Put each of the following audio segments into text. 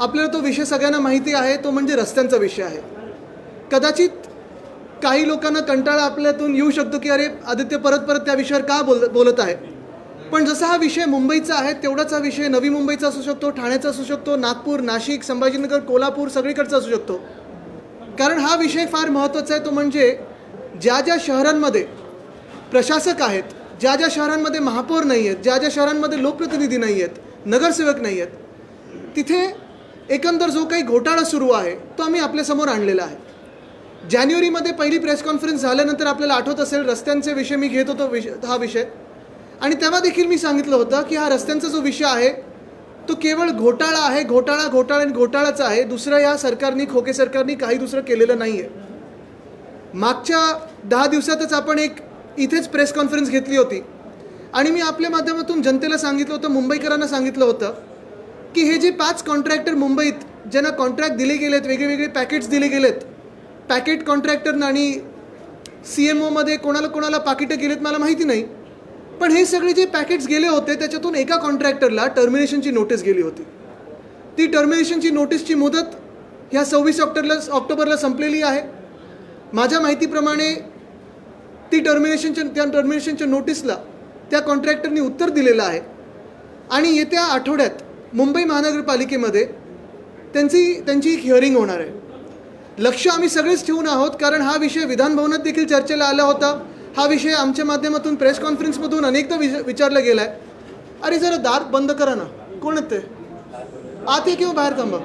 आपल्याला तो विषय सगळ्यांना माहिती आहे तो म्हणजे रस्त्यांचा विषय आहे. कदाचित काही लोकांना कंटाळा आपल्यातून येऊ शकतो की अरे आदित्य परत परत त्या विषयावर का बोल बोलत आहे? पण जसा हा विषय मुंबईचा आहे तेवढाच हा विषय नवी मुंबईचा असू शकतो ठाण्याचा असू शकतो नागपूर नाशिक संभाजीनगर कोल्हापूर सगळीकडचा असू शकतो. कारण हा विषय फार महत्त्वाचा आहे तो म्हणजे ज्या ज्या शहरांमध्ये प्रशासक आहेत ज्या ज्या शहरांमध्ये महापौर नाही आहेत ज्या ज्या शहरांमध्ये लोकप्रतिनिधी नाही आहेत नगरसेवक नाही आहेत तिथे एकंदर जो काही घोटाळा सुरू आहे तो आम्ही आपल्यासमोर आणलेला आहे. जानेवारीमध्ये पहिली प्रेस कॉन्फरन्स झाल्यानंतर आपल्याला आठवत असेल रस्त्यांचे विषय मी घेत होतो विषय हा विषय. आणि तेव्हा देखील मी सांगितलं होतं की हा रस्त्यांचा जो विषय आहे तो केवळ घोटाळा आहे घोटाळा घोटाळा आणि घोटाळाच आहे. दुसरं या सरकारनी खोके सरकारनी काही दुसरं केलेलं नाही आहे मागच्या दहा दिवसातच आपण एक इथेच प्रेस कॉन्फरन्स घेतली होती. आणि मी आपल्या माध्यमातून जनतेला सांगितलं होतं मुंबईकरांना सांगितलं होतं की हे जे पाच कॉन्ट्रॅक्टर मुंबईत ज्यांना कॉन्ट्रॅक्ट दिले गेलेत वेगळे वेगळे पॅकेट्स दिले गेलेत पॅकेट कॉन्ट्रॅक्टरनं आणि सी एम ओमध्ये कोणाला कोणाला पाकिटं गेलेत मला माहिती नाही. पण हे सगळे जे पॅकेट्स गेले होते त्याच्यातून एका कॉन्ट्रॅक्टरला टर्मिनेशनची नोटीस गेली होती. ती टर्मिनेशनची नोटीसची मुदत ह्या सव्वीस ऑक्टोबरला ऑक्टोबरला संपलेली आहे. माझ्या माहितीप्रमाणे ती टर्मिनेशनच्या त्या टर्मिनेशनच्या नोटीसला त्या कॉन्ट्रॅक्टरनी उत्तर दिलेलं आहे. आणि येत्या आठवड्यात मुंबई महानगरपालिकेमध्ये त्यांची त्यांची एक हिअरिंग होणार आहे. लक्ष आम्ही सगळेच ठेवून आहोत कारण हा विषय विधानभवनात देखील चर्चेला आला होता. हा विषय आमच्या माध्यमातून प्रेस कॉन्फरन्समधून अनेकदा विच विचारला गेला आहे अरे जरा दार बंद करा ना. कोण आहेत ते? आत ये किंवा बाहेर थांबा.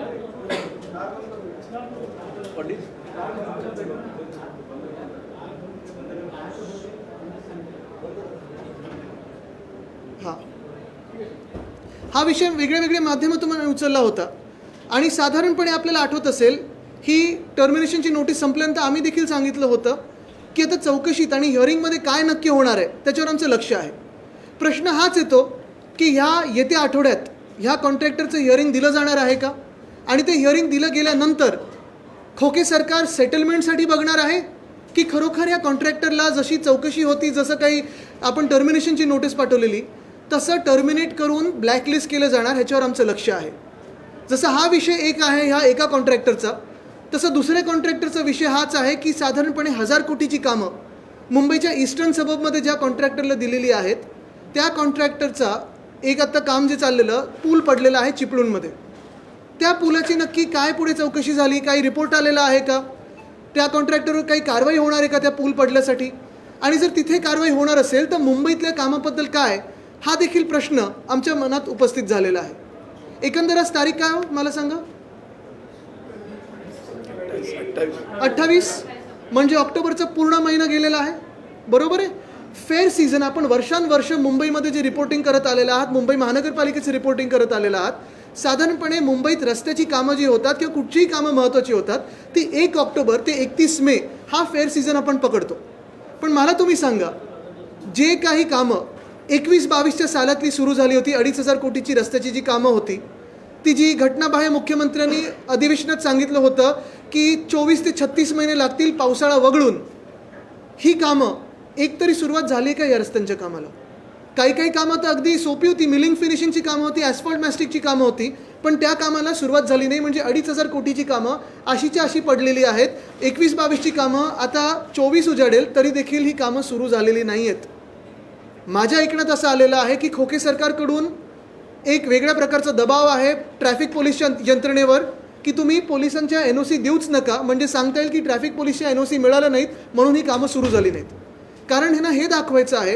हां. हा विषय वेगळ्या वेगळ्या माध्यमातून उचलला होता. आणि साधारणपणे आपल्याला आठवत असेल ही टर्मिनेशनची नोटीस संपल्यानंतर आम्ही देखील सांगितलं होतं की आता चौकशीत आणि हिअरिंगमध्ये काय नक्की होणार आहे त्याच्यावर आमचं लक्ष आहे. प्रश्न हाच येतो की ह्या येत्या आठवड्यात ह्या कॉन्ट्रॅक्टरचं हिअरिंग दिलं जाणार आहे का? आणि ते हिअरिंग दिलं गेल्यानंतर खोके सरकार सेटलमेंटसाठी बघणार आहे की खरोखर या कॉन्ट्रॅक्टरला जशी चौकशी होती जसं काही आपण टर्मिनेशनची नोटीस पाठवलेली तसं टर्मिनेट करून ब्लॅकलिस्ट केलं जाणार ह्याच्यावर आमचं लक्ष आहे. जसं हा विषय एक आहे ह्या एका कॉन्ट्रॅक्टरचा तसं दुसऱ्या कॉन्ट्रॅक्टरचा विषय हाच आहे की साधारणपणे हजार कोटीची कामं मुंबईच्या ईस्टर्न सबबमध्ये ज्या कॉन्ट्रॅक्टरला दिलेली आहेत त्या कॉन्ट्रॅक्टरचा एक आत्ता काम जे चाललेलं पूल पडलेलं आहे चिपळूणमध्ये. त्या पुलाची नक्की काय पुढे चौकशी झाली काही रिपोर्ट आलेला आहे का? त्या कॉन्ट्रॅक्टरवर काही कारवाई होणार आहे का त्या पूल पडल्यासाठी? आणि जर तिथे कारवाई होणार असेल तर मुंबईतल्या कामाबद्दल काय? हा देखील प्रश्न आमच्या मनात उपस्थित झालेला आहे. एकंदरच तारीख काय हो? मला सांगा? अठ्ठावीस. म्हणजे ऑक्टोबरचा पूर्ण महिना गेलेला आहे. बरोबर आहे? फेअर सीझन आपण वर्षानुवर्ष मुंबईमध्ये जे रिपोर्टिंग करत आलेलं आहात मुंबई महानगरपालिकेचं रिपोर्टिंग करत आलेलं आहात साधारणपणे मुंबईत रस्त्याची कामं जी होतात किंवा कुठचीही कामं महत्त्वाची होतात ती एक ऑक्टोबर ते एकतीस मे हा फेअर सीझन आपण पकडतो. पण मला तुम्ही सांगा जे काही कामं एकवीस बावीसच्या सालातली सुरू झाली होती. अडीच हजार कोटीची रस्त्याची जी कामं होती ती जी घटनाबाह्य मुख्यमंत्र्यांनी अधिवेशनात सांगितलं होतं की चोवीस ते छत्तीस महिने लागतील पावसाळा वगळून ही कामं एक तरी सुरुवात झाली का या रस्त्यांच्या कामाला? काही काही कामं तर अगदी सोपी होती. मिलिंग फिनिशिंगची कामं होती ॲस्फॉल्ट मॅस्टिकची कामं होती पण त्या कामाला सुरुवात झाली नाही. म्हणजे अडीच हजार कोटीची कामं अशीच्या अशी पडलेली आहेत. एकवीस बावीसची कामं आता चोवीस उजाडेल तरी देखील ही कामं सुरू झालेली नाही आहेत माझ्या ऐकण्यात असं आलेलं आहे की खोके सरकारकडून एक वेगळ्या प्रकारचा दबाव आहे ट्रॅफिक पोलीसच्या यंत्रणेवर की तुम्ही पोलिसांच्या एन ओ सी देऊच नका म्हणजे सांगता येईल की ट्रॅफिक पोलीसच्या एन ओ सी मिळालं नाहीत म्हणून ही कामं सुरू झाली नाहीत. कारण ह्यांना हे दाखवायचं आहे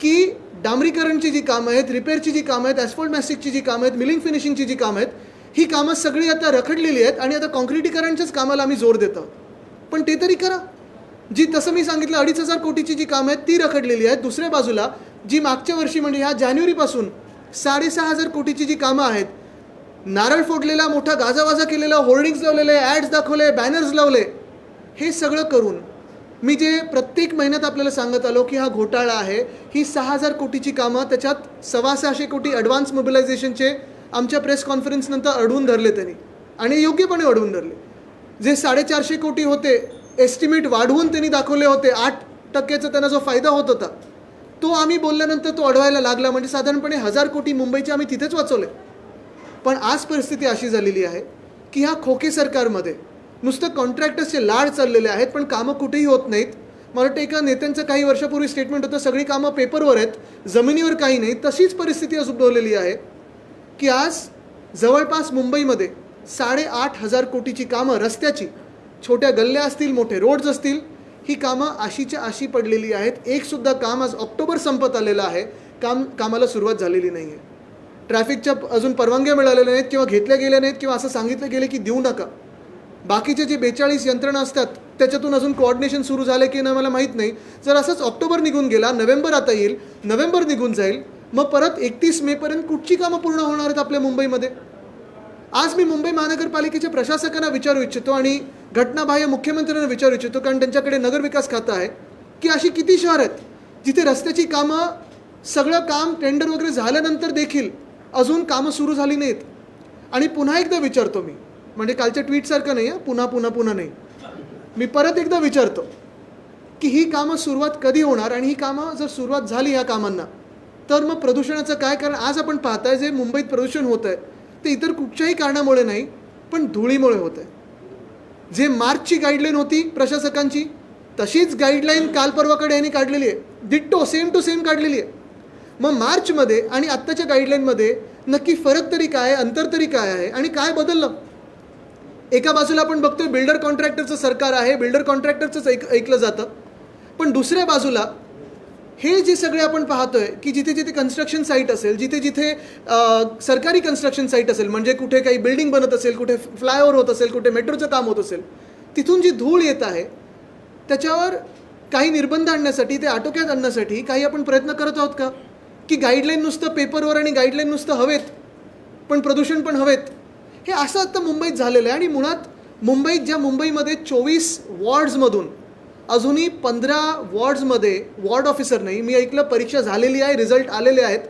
की डांबरीकरणची जी कामं आहेत रिपेअरची जी कामं आहेत ॲस्फॉल्ट मॅस्टिकची जी कामं आहेत मिलिंग फिनिशिंगची जी कामं आहेत ही कामं सगळी आता रखडलेली आहेत आणि आता कॉन्क्रिटीकरणच्याच कामाला आम्ही जोर देतो. पण ते तरी करा. जी तसं मी सांगितलं अडीच हजार कोटीची जी कामं आहेत ती रखडलेली आहेत. दुसऱ्या बाजूला जी मागच्या वर्षी म्हणजे ह्या जानेवारीपासून साडेसहा हजार कोटीची जी कामं आहेत नारळ फोडलेला मोठा गाजावाजा केलेला होर्डिंग्स लावलेले ॲड्स दाखवले बॅनर्स लावले हे सगळं करून मी जे प्रत्येक महिन्यात आपल्याला सांगत आलो की हा घोटाळा आहे ही सहा हजार कोटीची कामं त्याच्यात सव्वा सहाशे कोटी ॲडव्हान्स मोबिलायझेशनचे आमच्या प्रेस कॉन्फरन्सनंतर अडवून धरले त्यांनी आणि योग्यपणे अडवून धरले. जे साडेचारशे कोटी होते एस्टिमेट वाढवून त्यांनी दाखवले होते आठ टक्क्याचा त्यांना जो फायदा होत होता तो आम्ही बोलल्यानंतर तो अडवायला लागला. म्हणजे साधारणपणे हजार कोटी मुंबईचे आम्ही तिथेच वाचवले. पण आज परिस्थिती अशी झालेली आहे की ह्या खोके सरकारमध्ये नुसतं कॉन्ट्रॅक्टर्सचे लाड चाललेले आहेत पण कामं कुठेही होत नाहीत. मला वाटतं एका नेत्यांचं काही वर्षापूर्वी स्टेटमेंट होतं सगळी कामं पेपरवर आहेत जमिनीवर काही नाही. तशीच परिस्थिती आज उद्भवलेली आहे की आज जवळपास मुंबईमध्ये साडेआठ हजार कोटीची कामं रस्त्याची छोट्या गल्ल्या असतील मोठे रोड्स असतील ही कामं अशीच्या अशी पडलेली आहेत. एकसुद्धा काम आज ऑक्टोबर संपत आलेलं आहे. काम कामाला सुरुवात झालेली नाही आहे ट्रॅफिकच्या अजून परवानग्या मिळालेल्या नाहीत किंवा घेतल्या गेल्या नाहीत किंवा असं सांगितलं गेलं की देऊ नका. बाकीचे जे बेचाळीस यंत्रणा असतात त्याच्यातून अजून कोऑर्डिनेशन सुरू झालं की नाही मला माहीत नाही. जर असंच ऑक्टोबर निघून गेला नोव्हेंबर आता येईल नोव्हेंबर निघून जाईल मग परत एकतीस मेपर्यंत कुठची कामं पूर्ण होणार आहेत आपल्या मुंबईमध्ये? आज मी मुंबई महानगरपालिकेच्या प्रशासकांना विचारू इच्छितो आणि घटनाबाह्य मुख्यमंत्र्यांना विचारू इच्छितो कारण त्यांच्याकडे नगरविकास खातं आहे की अशी किती शहर आहेत जिथे रस्त्याची कामं सगळं काम टेंडर वगैरे झाल्यानंतर देखील अजून कामं सुरू झाली नाहीत. आणि पुन्हा एकदा विचारतो मी म्हणजे कालच्या ट्विटसारखं नाही आहे पुन्हा पुन्हा पुन्हा नाही. मी परत एकदा विचारतो की ही कामं सुरुवात कधी होणार आणि ही कामं जर सुरुवात झाली ह्या कामांना तर मग प्रदूषणाचं काय? कारण आज आपण पाहताय जे मुंबईत प्रदूषण होत आहे ते इतर कुठच्याही कारणामुळे नाही पण धुळीमुळे होत आहे जे मार्चची गाईडलाईन होती प्रशासकांची तशीच गाईडलाईन काल परवाकडे यांनी काढलेली आहे. डिट्टो सेम टू सेम काढलेली आहे. मग मार्चमध्ये आणि आत्ताच्या गाईडलाईनमध्ये नक्की फरक तरी काय आहे अंतर तरी काय आहे आणि काय बदललं? एका बाजूला आपण बघतोय बिल्डर कॉन्ट्रॅक्टरचं सरकार आहे बिल्डर कॉन्ट्रॅक्टरचंच ऐक ऐकलं जातं. पण दुसऱ्या बाजूला हे जे सगळे आपण पाहतोय की जिथे जिथे कन्स्ट्रक्शन साईट असेल जिथे जिथे सरकारी कन्स्ट्रक्शन साईट असेल म्हणजे कुठे काही बिल्डिंग बनत असेल कुठे फ्लायओव्हर होत असेल कुठे मेट्रोचं काम होत असेल तिथून जी धूळ येत आहे त्याच्यावर काही निर्बंध आणण्यासाठी ते आटोक्यात आणण्यासाठी काही आपण प्रयत्न करत आहोत का? की गाईडलाईन नुसतं पेपरवर आणि गाईडलाईन नुसतं हवेत पण प्रदूषण पण हवेत. हे असं आता मुंबईत झालेलं आहे आणि मुळात मुंबईत ज्या मुंबईमध्ये चोवीस वॉर्ड्समधून अजूनही पंधरा वॉर्ड्समध्ये वॉर्ड ऑफिसर नाही. मी ऐकलं परीक्षा झालेली आहे रिझल्ट आलेले आहेत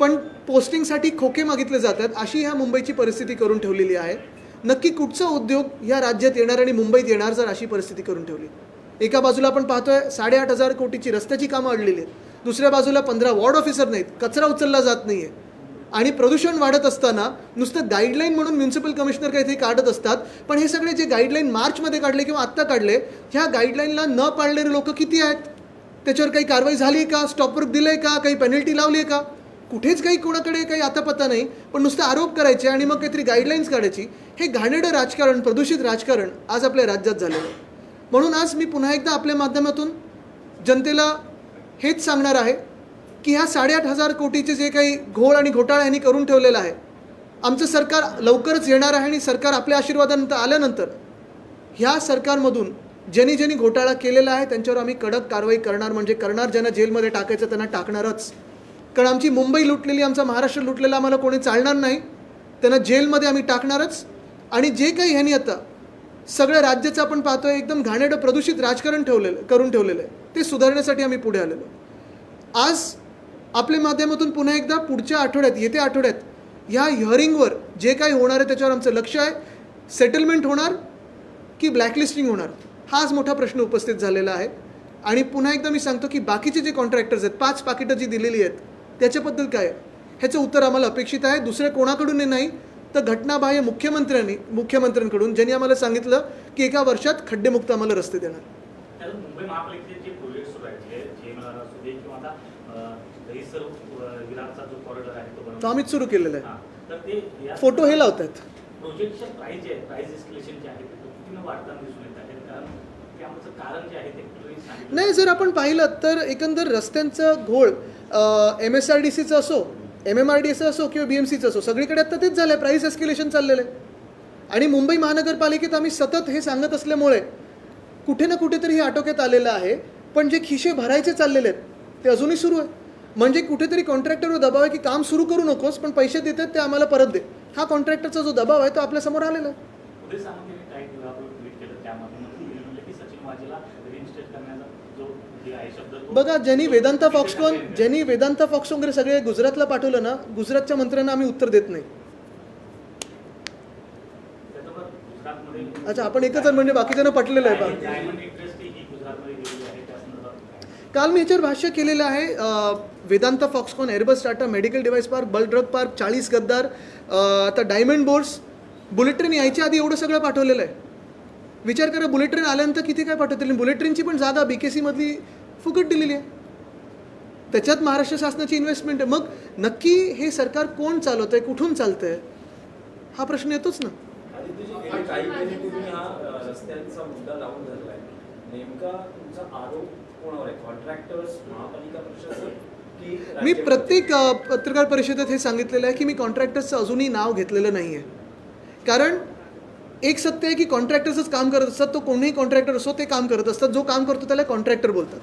पण पोस्टिंगसाठी खोके मागितले जातात अशी ह्या मुंबईची परिस्थिती करून ठेवलेली आहे. नक्की कुठचा उद्योग ह्या राज्यात येणार आणि मुंबईत येणार जर अशी परिस्थिती करून ठेवली? एका बाजूला आपण पाहतोय साडेआठ हजार कोटीची रस्त्याची कामं अडलेली आहेत. दुसऱ्या बाजूला पंधरा वॉर्ड ऑफिसर नाहीत. कचरा उचलला जात नाही आहे आणि प्रदूषण वाढत असताना नुसतं गाईडलाईन म्हणून म्युन्सिपल कमिशनर काहीतरी काढत असतात पण हे सगळे जे गाईडलाईन मार्चमध्ये काढले किंवा आत्ता काढले ह्या गाईडलाईनला न पाळलेले लोक किती आहेत? त्याच्यावर काही कारवाई झाली आहे का? स्टॉपवर दिलं आहे का? काही पेनल्टी लावली आहे का? कुठेच काही कोणाकडे काही आता पत्ता नाही पण नुसतं आरोप करायचे आणि मग काहीतरी गाईडलाईन्स काढायची हे घाणेडं राजकारण प्रदूषित राजकारण आज आपल्या राज्यात झालेलं आहे. म्हणून आज मी पुन्हा एकदा आपल्या माध्यमातून जनतेला हेच सांगणार आहे की ह्या साडेआठ हजार कोटीचे जे काही घोळ आणि घोटाळा यांनी करून ठेवलेला आहे आमचं सरकार लवकरच येणार आहे आणि सरकार आपल्या आशीर्वादानंतर आल्यानंतर ह्या सरकारमधून ज्यांनी ज्यांनी घोटाळा केलेला आहे त्यांच्यावर आम्ही कडक कारवाई करणार म्हणजे करणार ज्यांना जेलमध्ये टाकायचं त्यांना टाकणारच. कारण आमची मुंबई लुटलेली आमचा महाराष्ट्र लुटलेला आम्हाला कोणी चालणार नाही त्यांना जेलमध्ये आम्ही टाकणारच. आणि जे काही ह्यांनी आता सगळ्या राज्याचं आपण पाहतोय एकदम घाणेडं प्रदूषित राजकारण ठेवलेलं करून ठेवलेलं आहे ते सुधारण्यासाठी आम्ही पुढे आलेलो. आज आपल्या माध्यमातून पुन्हा एकदा पुढच्या आठवड्यात येत्या आठवड्यात ह्या हिअरिंगवर जे काही होणार आहे त्याच्यावर आमचं लक्ष आहे. सेटलमेंट होणार की ब्लॅकलिस्टिंग होणार? हाच मोठा प्रश्न उपस्थित झालेला आहे. आणि पुन्हा एकदा मी सांगतो की बाकीचे जे कॉन्ट्रॅक्टर्स आहेत पाच पाकिटं जी दिलेली आहेत त्याच्याबद्दल काय आहे? ह्याचं उत्तर आम्हाला अपेक्षित आहे. दुसऱ्या कोणाकडून नाही तर घटनाबाह्य मुख्यमंत्र्यांनी मुख्यमंत्र्यांकडून ज्यांनी आम्हाला सांगितलं की एका वर्षात खड्डेमुक्त आम्हाला रस्ते देणार. कारण त्यामागचं कारण जे आहे ते कुठलंही सांगितलं. नाही जर आपण पाहिलं तर एकंदर रस्त्यांचं घोळ एम एस आर डी सीचं असो एम एम आर डी एचं असो किंवा बी एम सीचं असो सगळीकडे आता तेच झालं आहे प्राईस एस्केलेशन चाललेलं आहे. आणि मुंबई महानगरपालिकेत आम्ही सतत हे सांगत असल्यामुळे कुठे ना कुठेतरी हे आटोक्यात आलेलं आहे. पण जे खिशे भरायचे चाललेले आहेत ते अजूनही सुरू आहे. म्हणजे कुठेतरी कॉन्ट्रॅक्टरवर दबाव आहे की काम सुरू करू नकोस पण पैसे देतात ते आम्हाला परत दे. हा कॉन्ट्रॅक्टरचा जो दबाव आहे तो आपल्यासमोर आलेला आहे. बघा ज्यांनी वेदांता फॉक्सकॉन ज्यांनी वेदांता फॉक्सकॉन वगैरे सगळे गुजरातला पाठवलं ना गुजरातच्या मंत्र्यांना आम्ही उत्तर देत नाही. अच्छा आपण एकच म्हणजे बाकीच्यांना पटलेलं आहे बा डायमंड इंडस्ट्री ही गुजरातमध्ये गेलेली आहे त्या संदर्भात काय? काल मी याच्यावर भाष्य केलेलं आहे. Vedanta Foxconn Airbus Tata medical device park bulk drug park चाळीस गद्दार आता डायमंड बोर्ड्स बुलेट ट्रेन यायच्या आधी एवढं सगळं पाठवलेलं आहे. विचार करा बुलेट ट्रेन आल्यानंतर किती काय पाठवतील? बुलेट ट्रेनची पण जागा बी के सीमधली फुकट दिलेली आहे. त्याच्यात महाराष्ट्र शासनाची इन्व्हेस्टमेंट आहे. मग नक्की हे सरकार कोण चालवत आहे कुठून चालतंय? हा प्रश्न येतोच ना. नेमका तुमचा आरोप कोणावर आहे? कॉन्ट्रॅक्टर्स महापालिका प्रशासन मी प्रत्येक पत्रकार परिषदेत हे सांगितलेलं आहे की मी कॉन्ट्रॅक्टर्सचं अजूनही नाव घेतलेलं नाही आहे. कारण एक सत्य आहे की कॉन्ट्रॅक्टर्सच काम करत असतात तो कोणीही कॉन्ट्रॅक्टर असो ते काम करत असतात. जो काम करतो त्याला कॉन्ट्रॅक्टर बोलतात.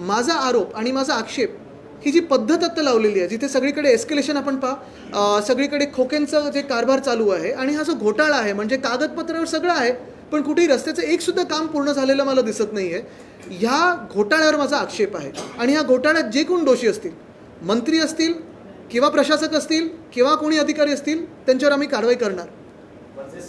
माझा आरोप आणि माझा आक्षेप ही जी पद्धत आत्ता लावलेली आहे जिथे सगळीकडे एस्केलेशन आपण पहा सगळीकडे खोक्यांचं जे कारभार चालू आहे आणि हा जो घोटाळा आहे म्हणजे कागदपत्रावर सगळं आहे पण कुठेही रस्त्याचं एक सुद्धा काम पूर्ण झालेलं मला दिसत नाही आहे ह्या घोटाळ्यावर माझा आक्षेप आहे. आणि ह्या घोटाळ्यात जे कोण दोषी असतील मंत्री असतील किंवा प्रशासक असतील किंवा कोणी अधिकारी असतील त्यांच्यावर आम्ही कारवाई करणार. म्हणजे?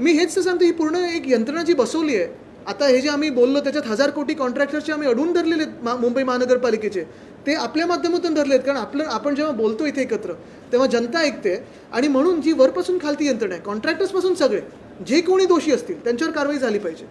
मी हेच तर सांगतो ही पूर्ण एक यंत्रणा जी बसवली आहे. आता हे जे आम्ही बोललो त्याच्यात हजार कोटी कॉन्ट्रॅक्टर्सचे आम्ही अडवून धरलेले आहेत मा- मुंबई महानगरपालिकेचे. ते आपल्या माध्यमातून धरले आहेत कारण आपलं आपण जेव्हा बोलतो इथे एकत्र तेव्हा जनता ऐकते. आणि म्हणून जी वरपासून खालती यंत्रणा आहे कॉन्ट्रॅक्टर्सपासून सगळे जे कोणी दोषी असतील त्यांच्यावर कारवाई झाली पाहिजे.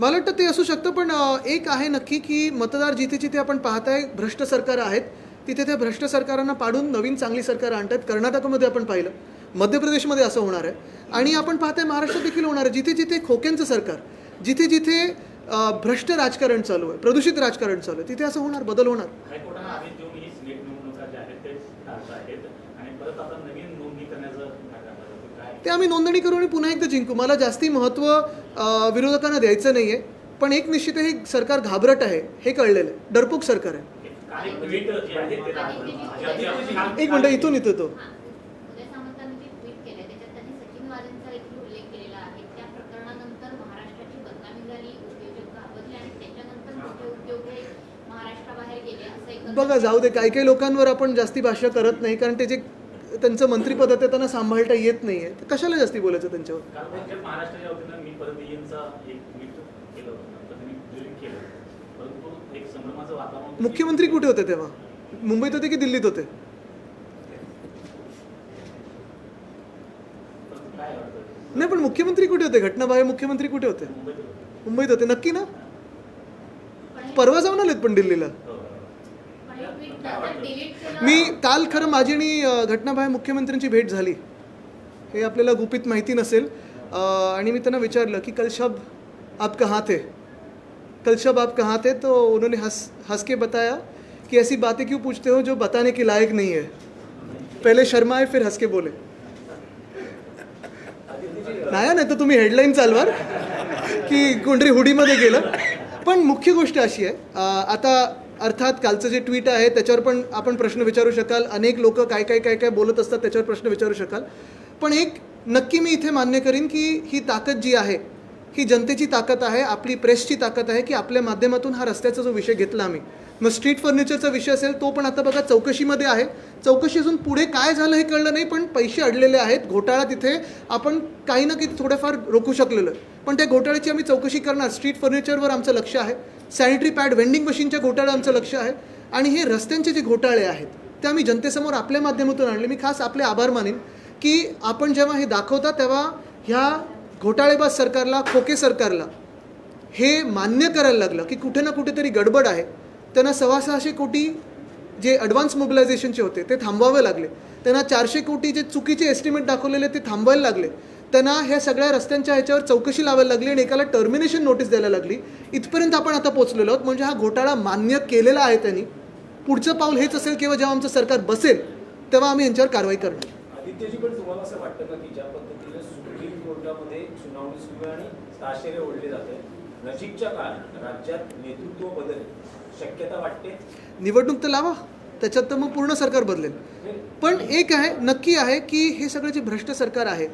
मला वाटतं ते असू शकतं पण एक आहे नक्की की मतदार जिथे जिथे आपण पाहताय भ्रष्ट सरकार आहेत तिथे त्या भ्रष्ट सरकारांना पाडून नवीन चांगली सरकार आणतात. कर्नाटकमध्ये आपण पाहिलं. मध्य प्रदेशमध्ये असं होणार आहे. आणि आपण पाहताय महाराष्ट्रात देखील होणार आहे. जिथे जिथे खोक्यांचं सरकार जिथे जिथे भ्रष्ट राजकारण चालू आहे प्रदूषित राजकारण चालू आहे तिथे असं होणार बदल होणार. ही ते टाळत आहेत आणि परत आता नवीन नोंदणी करण्याचं काय करणार आहे? काय? ते आम्ही नोंदणी करू आणि पुन्हा एकदा जिंकू. मला जास्ती महत्त्व विरोधकांना द्यायचं नाही आहे पण एक निश्चित आहे हे सरकार घाबरट आहे हे कळलेलं आहे. डरपोक सरकार आहे. एक मिनटं इथून इथं तो हा. उदय सामंतांनी जे ट्विट केलंय त्याच्यात त्यांनी सचिन वाझेंचा देखील उल्लेख केलेला आहे त्या प्रकरणानंतर महाराष्ट्राची बदनामी झाली उद्योजक घाबरले आणि त्याच्यानंतर मोठे उद्योग हे महाराष्ट्राबाहेर गेले असं एकंदरीत- बघा जाऊ दे काही काही लोकांवर आपण जास्ती भाष्य करत नाही कारण ते जे त्यांचं मंत्रिपद आहे त्यांना सांभाळता येत नाही आहे तर कशाला जास्ती बोलायचं त्यांच्यावर? मुख्यमंत्री कुठे होते तेव्हा? मुंबईत होते की दिल्लीत होते? नाही पण मुख्यमंत्री कुठे होते? घटनाबाह्य मुख्यमंत्री कुठे होते? मुंबईत होतं. नक्की ना? हे- परवा जाऊन आलेत पण दिल्लीला हो. पण हे ट्विट नंतर डिलीट केलं मी काल खरं माझी आणि अ, मुख्यमंत्र्यांची भेट झाली. हे आपल्याला गुपित माहिती नसेल. आणि मी त्यांना विचारलं की कल शब आप कहाँ थे कल शब आप कहाँ थे तो उन्होंने हंस हंस के बताया कि ऐसी बातें क्यों पूछते हो जो बताने के लायक नहीं है? पहले शर्माए फिर हंस के बोले। नाया नाही नाही तर तुम्ही हेडलाईन चालवाल की कोणतरी हुडीमध्ये गेलं. पण मुख्य गोष्ट अशी आहे आता अर्थात कालचं जे ट्विट आहे त्याच्यावर पण आपण प्रश्न विचारू शकाल. अनेक लोक काय काय काय काय बोलत असतात त्याच्यावर प्रश्न विचारू शकाल. पण एक नक्की मी इथे मान्य करीन की ही ताकद जी आहे ही जनतेची ताकद आहे आपली प्रेसची ताकद आहे की आपल्या माध्यमातून हा रस्त्याचा जो विषय घेतला आम्ही मग स्ट्रीट फर्निचरचा विषय असेल तो पण आता बघा चौकशीमध्ये आहे. चौकशी अजून पुढे काय झालं हे कळलं नाही पण पैसे अडलेले आहेत. घोटाळा तिथे आपण काही ना काही थोडंफार रोखू शकलेलं पण त्या घोटाळ्याची आम्ही चौकशी करणार. स्ट्रीट फर्निचरवर आमचं लक्ष आहे. सॅनिटरी पॅड वेंडिंग मशीनच्या घोटाळ्या आमचं लक्ष आहे. आणि हे रस्त्यांचे जे घोटाळे आहेत ते आम्ही जनतेसमोर आपल्या माध्यमातून आणले. मी खास आपले आभार मानेन की आपण जेव्हा हे दाखवता तेव्हा ह्या घोटाळेबाज सरकारला खोके सरकारला हे मान्य करायला लागलं की कुठे ना कुठेतरी गडबड आहे. त्यांना सव्वा सहाशे कोटी जे ॲडव्हान्स मोबिलायझेशनचे होते ते थांबवावे लागले. त्यांना चारशे कोटी जे चुकीचे एस्टिमेट दाखवलेले ते थांबवायला लागले. त्यांना ह्या सगळ्या रस्त्यांच्या ह्याच्यावर चौकशी लावायला लागली आणि एकाला टर्मिनेशन नोटीस द्यायला लागली. इथपर्यंत आपण आता पोहोचलेलो आहोत. म्हणजे हा घोटाळा मान्य केलेला आहे त्यांनी. पुढचं पाऊल हेच असेल किंवा जेव्हा आमचं सरकार बसेल तेव्हा आम्ही यांच्यावर कारवाई करणार. नजीकच्या काळात राज्यात नेतृत्व बदल शक्यता वाटते? निवडणूक तर लावा. त्याच्यात तर मग पूर्ण सरकार बदलेल. पण एक आहे नक्की आहे की हे सगळं जे भ्रष्ट सरकार आहे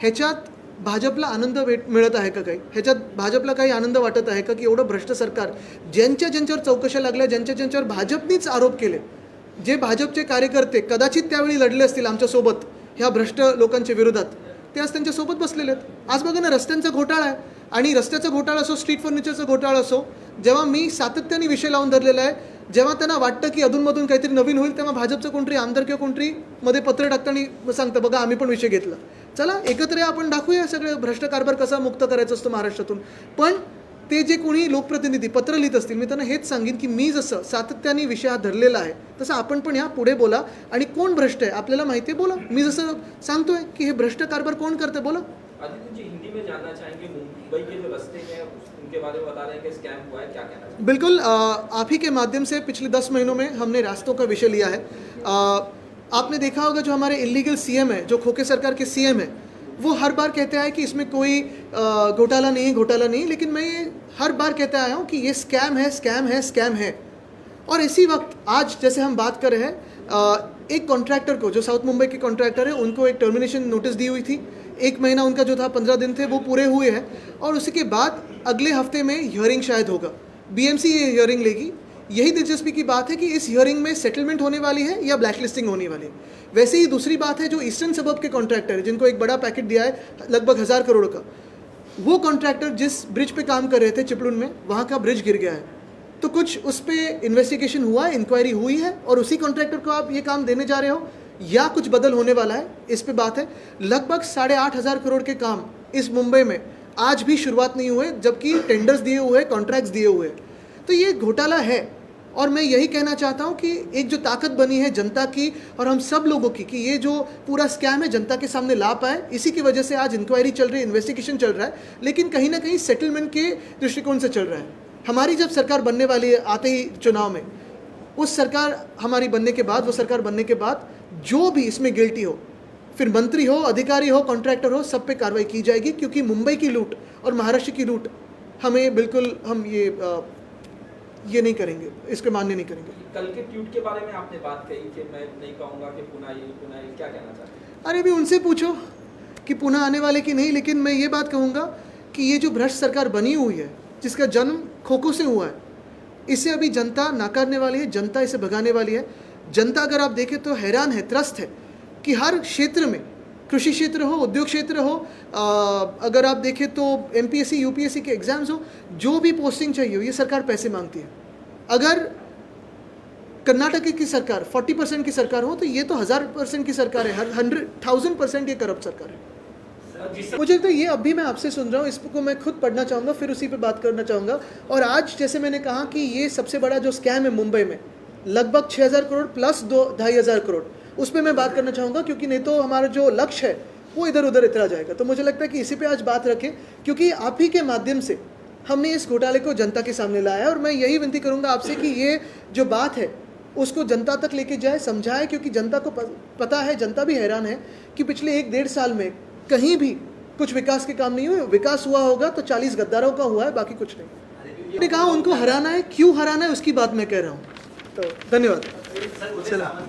ह्याच्यात भाजपला आनंद भेट मिळत आहे का काही? ह्याच्यात भाजपला काही आनंद वाटत आहे का की एवढं भ्रष्ट सरकार ज्यांच्या ज्यांच्यावर चौकशा लागल्या ज्यांच्या ज्यांच्यावर भाजपनीच आरोप केले जे भाजपचे कार्यकर्ते कदाचित त्यावेळी लढले असतील आमच्यासोबत ह्या भ्रष्ट लोकांच्या विरोधात ते आज त्यांच्यासोबत बसलेले आहेत. आज बघा ना रस्त्यांचा घोटाळा आहे. आणि रस्त्याचा घोटाळा असो स्ट्रीट फर्निचरचा घोटाळा असो जेव्हा मी सातत्याने विषय लावून धरलेला आहे जेव्हा त्यांना वाटतं की अधूनमधून काहीतरी नवीन होईल तेव्हा भाजपचं कोणतरी आमदार किंवा कोणतरी मध्ये पत्र टाकताना सांगतं बघा आम्ही पण विषय घेतला. चला एकत्र या, आपण दाखवूया सगळं भ्रष्ट कारभार कसा मुक्त करायचा असतो महाराष्ट्रातून. पण ते जे कोणी लोकप्रतिनिधी पत्र लिहित असतील मी त्यांना हेच सांगेन की मी जसं सातत्याने विषय हा धरलेला आहे तसं आपण पण ह्या पुढे बोला. आणि कोण भ्रष्ट आहे आपल्याला माहिती आहे बोला. मी जसं सांगतोय की हे भ्रष्ट कारभार कोण करते बोला. मुंबई के जो रस्ते हैं उनके बारे में बता रहे हैं कि स्कैम हुआ है क्या कहना बिल्कुल आप ही के माध्यम से पिछले दस महीनों में हमने रास्तों का विषय लिया है। अ, आपने देखा होगा जो हमारे इलीगल सीएम है जो खोके सरकार के सीएम है वो हर बार कहते हैं कि इसमें कोई घोटाला नहीं घोटाला नहीं लेकिन मैं हर बार कहता आया हूँ कि ये स्कैम है स्कैम है स्कैम है। और इसी वक्त आज जैसे हम बात कर रहे हैं एक कॉन्ट्रैक्टर को जो साउथ मुंबई के कॉन्ट्रैक्टर है उनको एक टर्मिनेशन नोटिस दी हुई थी। एक महीना उनका जो था, पंद्रह दिन थे, वो पूरे हुए हैं और उसी के बाद अगले हफ़्ते में हियरिंग शायद होगा। बीएमसी ये हियरिंग लेगी। यही दिलचस्पी की बात है कि इस हियरिंग में सेटलमेंट होने वाली है या ब्लैकलिस्टिंग होने वाली है। वैसे ही दूसरी बात है जो ईस्टर्न सबब के कॉन्ट्रैक्टर है, जिनको एक बड़ा पैकेट दिया है, लगभग हज़ार करोड़ का। वो कॉन्ट्रैक्टर जिस ब्रिज पे काम कर रहे थे चिपलुन में, वहाँ का ब्रिज गिर गया है। तो कुछ उस पर इन्वेस्टिगेशन हुआ इंक्वायरी हुई है और उसी कॉन्ट्रैक्टर को आप ये काम देने जा रहे हो। या कुछ बदल होने वाला है, इस पे बात है लगभग साढ़े आठ हज़ार करोड़ के काम इस मुंबई में आज भी शुरुआत नहीं हुए, जबकि टेंडर्स दिए हुए कॉन्ट्रैक्ट्स दिए हुए। तो ये घोटाला है, और मैं यही कहना चाहता हूँ कि एक जो ताकत बनी है जनता की, और हम सब लोगों की, कि ये जो पूरा स्कैम है, जनता के सामने ला पाए, इसी की वजह से आज इंक्वायरी चल रही है इन्वेस्टिगेशन चल रहा है, लेकिन कहीं ना कहीं सेटलमेंट के दृष्टिकोण से चल रहा है हमारी जब सरकार बनने वाली है, आते ही चुनाव में, उस सरकार हमारी बनने के बाद, वो सरकार बनने के बाद जो भी इसमें गिल्टी हो फिर मंत्री हो अधिकारी हो कॉन्ट्रैक्टर हो सब पे कार्रवाई की जाएगी क्योंकि मुंबई की लूट और महाराष्ट्र की लूट हमें बिल्कुल हम ये अ, ये नहीं करेंगे इसके मान्य नहीं करेंगे। कल के ट्वीट के बारे में आपने बात कही कि मैं नहीं कहूँगा कि पुनः ये पुनः ये क्या कहना चाहते हैं? अरे भी उनसे पूछो कि पुनः आने वाले कि नहीं लेकिन मैं ये बात कहूँगा कि ये जो भ्रष्ट सरकार बनी हुई है जिसका जन्म खोखो से हुआ है इसे अभी जनता नाकारने वाली है जनता इसे भगाने वाली है जनता अगर आप देखें तो हैरान है त्रस्त है कि हर क्षेत्र में कृषि क्षेत्र हो उद्योग क्षेत्र हो आ, अगर आप देखें तो M P S C U P S C के एग्ज़ाम्स हो जो भी पोस्टिंग चाहिए हो ये सरकार पैसे मांगती है। अगर कर्नाटक की सरकार 40 परसेंट की सरकार हो तो ये तो हज़ार परसेंट की सरकार है हर हंड्रेड थाउज़ेंड परसेंट ये करप्ट सरकार है। मुझे तो ये अभी मैं आपसे सुन रहा हूँ इसको मैं खुद पढ़ना चाहूँगा फिर उसी पर बात करना चाहूँगा। और आज जैसे मैंने कहा कि ये सबसे बड़ा जो स्कैम है मुंबई में लगभग छः हज़ार करोड़ प्लस दो, ढाई हज़ार करोड़। उस पर मैं बात करना चाहूँगा, क्योंकि नहीं तो हमारा जो लक्ष्य है, वो इधर उधर इतरा जाएगा। तो मुझे लगता है कि इसी पे आज बात रखें, क्योंकि आप ही के माध्यम से हमने इस घोटाले को जनता के सामने लाया और मैं यही विनती करूँगा आपसे कि ये जो बात है, उसको जनता तक लेके जाए, समझाए, क्योंकि जनता को पता है, जनता भी हैरान है कि पिछले एक डेढ़ साल में कहीं भी कुछ विकास के काम नहीं हुए। विकास हुआ होगा तो चालीस गद्दारों का हुआ है, बाकी कुछ नहीं। कहा उनको हराना है, क्यों हराना है, उसकी बात मैं कह रहा हूँ। तर धन्यवाद चला.